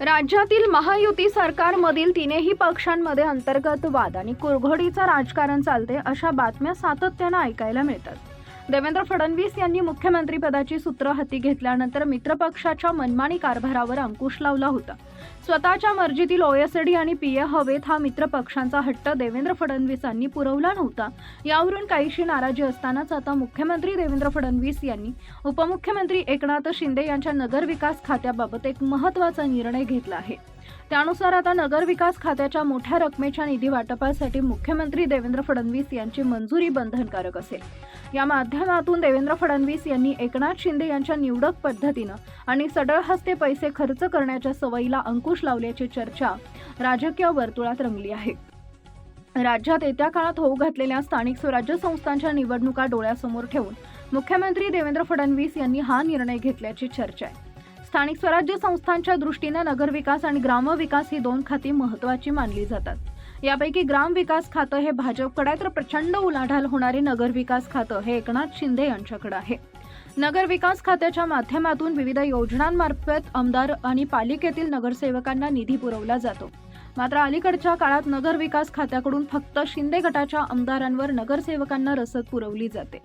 राज्यातील महायुती सरकारमधील तीनही पक्षांमध्ये अंतर्गत वाद आणि कुरघोडीचं राजकारण चालते अशा बातम्या सातत्यानं ऐकायला मिळतात. देवेंद्र फडणवीस यांनी मुख्यमंत्रीपदाची सूत्र हाती घेतल्यानंतर मित्रपक्षाच्या मनमानी कारभारावर अंकुश लावला होता. स्वतःच्या मर्जीतील ओएसडी आणि पीए हवेत हा मित्रपक्षांचा हट्ट देवेंद्र फडणवीसांनी पुरवला नव्हता. यावरून काहीशी नाराजी असतानाच आता मुख्यमंत्री देवेंद्र फडणवीस यांनी उपमुख्यमंत्री एकनाथ शिंदे यांच्या नगरविकास खात्याबाबत एक महत्त्वाचा निर्णय घेतला आहे. त्यानुसार आता नगरविकास खात्याच्या मोठ्या रकमेच्या निधी वाटपासाठी मुख्यमंत्री देवेंद्र फडणवीस यांची मंजुरी बंधनकारक असेल. या माध्यमातून देवेंद्र फडणवीस यांनी एकनाथ शिंदे यांच्या निवडक पद्धतीनं आणि सडळ हस्ते पैसे खर्च करण्याच्या सवयीला अंकुश लावल्याची चर्चा राजकीय वर्तुळात रंगली आहे. राज्यात येत्या काळात होऊ घातलेल्या स्थानिक स्वराज्य संस्थांच्या निवडणुका डोळ्यासमोर ठेवून मुख्यमंत्री देवेंद्र फडणवीस यांनी हा निर्णय घेतल्याची चर्चा आहे. स्थानिक स्वराज्य संस्थांच्या दृष्टीने नगरविकास आणि ग्रामविकास ही दोन खाती महत्वाची मानली जातात. यापैकी ग्रामविकास खातं हे भाजपकडे तर प्रचंड उलाढाल होणारे नगरविकास खातं हे एकनाथ शिंदे यांच्याकडे आहे. नगरविकास खात्याच्या माध्यमातून विविध योजनांमार्फत आमदार आणि पालिकेतील नगरसेवकांना निधी पुरवला जातो. मात्र अलीकडच्या काळात नगरविकास खात्याकडून फक्त शिंदे गटाच्या आमदारांवर नगरसेवकांना रसद पुरवली जाते.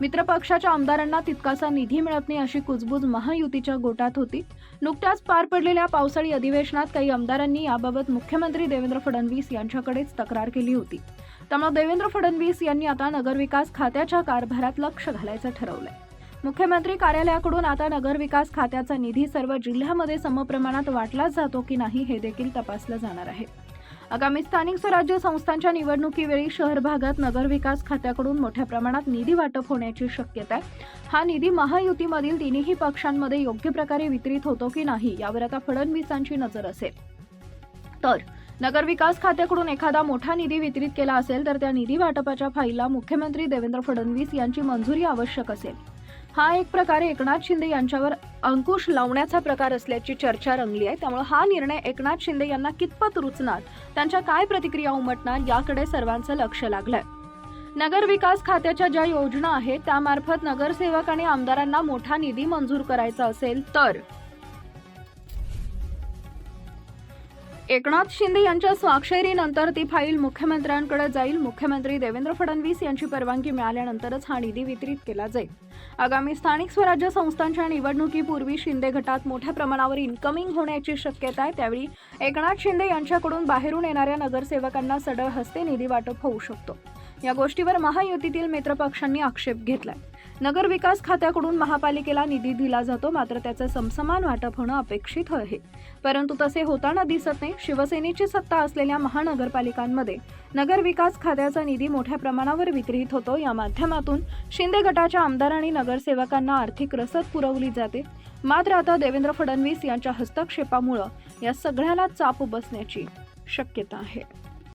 मित्रपक्षाच्या आमदारांना तितकासा निधी मिळत नाही अशी कुजबूज महायुतीच्या गोटात होती. नुकत्याच पार पडलेल्या पावसाळी अधिवेशनात काही आमदारांनी याबाबत मुख्यमंत्री देवेंद्र फडणवीस यांच्याकडेच तक्रार केली होती. त्यामुळे देवेंद्र फडणवीस यांनी आता नगरविकास खात्याच्या कारभारात लक्ष घालायचं ठरवलंय. मुख्यमंत्री कार्यालयाकडून आता नगरविकास खात्याचा निधी सर्व जिल्ह्यामध्ये समप्रमाणात वाटला जातो की नाही हे देखील तपासलं जाणार आहे. आगामी स्थानिक स्वराज्य संस्थांच्या निवडणुकीवेळी शहर भागात नगरविकास खात्याकडून मोठ्या प्रमाणात निधी वाटप होण्याची शक्यता आहे. हा निधी महायुतीमधील तिन्ही पक्षांमध्ये योग्य प्रकारे वितरित होतो की नाही यावर आता फडणवीसांची नजर असेल. तर नगरविकास खात्याकडून एखादा मोठा निधी वितरित केला असेल तर त्या निधी वाटपाच्या फाईलला मुख्यमंत्री देवेंद्र फडणवीस यांची मंजुरी आवश्यक असेल. हा एक प्रकारे एकनाथ शिंदे यांच्यावर अंकुश लावण्याचा प्रकार असल्याची चर्चा रंगली आहे. त्यामुळे हा निर्णय एकनाथ शिंदे यांना कितपत रुचणार? त्यांच्या काय प्रतिक्रिया उमटणार? याकडे सर्वांचं लक्ष लागलंय. नगर विकास खात्याच्या ज्या योजना आहेत त्यामार्फत नगरसेवक आणि आमदारांना मोठा निधी मंजूर करायचा असेल तर? एकनाथ शिंदे यांच्या स्वाक्षरीनंतर ती फाईल मुख्यमंत्र्यांकडे जाईल. मुख्यमंत्री देवेंद्र फडणवीस यांची परवानगी मिळाल्यानंतरच हा निधी वितरित केला जाईल. आगामी स्थानिक स्वराज्य संस्थांच्या निवडणुकीपूर्वी शिंदे गटात मोठ्या प्रमाणावर इन्कमिंग होण्याची शक्यता आहे. त्यावेळी एकनाथ शिंदे यांच्याकडून बाहेरून येणाऱ्या नगरसेवकांना सडळ हस्ते निधी वाटप होऊ शकतो. या गोष्टीवर महायुतीतील मित्रपक्षांनी आक्षेप घेतलाय. नगर विकास खात्याकडून महापालिकेला निधी दिला जातो मात्र त्याचं समसमान वाटप होणं अपेक्षित आहे. परंतु तसे होताना दिसत नाही. शिवसेनेची सत्ता असलेल्या महानगरपालिकांमध्ये नगर विकास खात्याचा निधी मोठ्या प्रमाणावर वितरित होतो. या माध्यमातून शिंदे गटाच्या आमदार आणि नगरसेवकांना आर्थिक रसद पुरवली जाते. मात्र आता देवेंद्र फडणवीस यांच्या हस्तक्षेपामुळं या सगळ्याला चाप बसण्याची शक्यता आहे.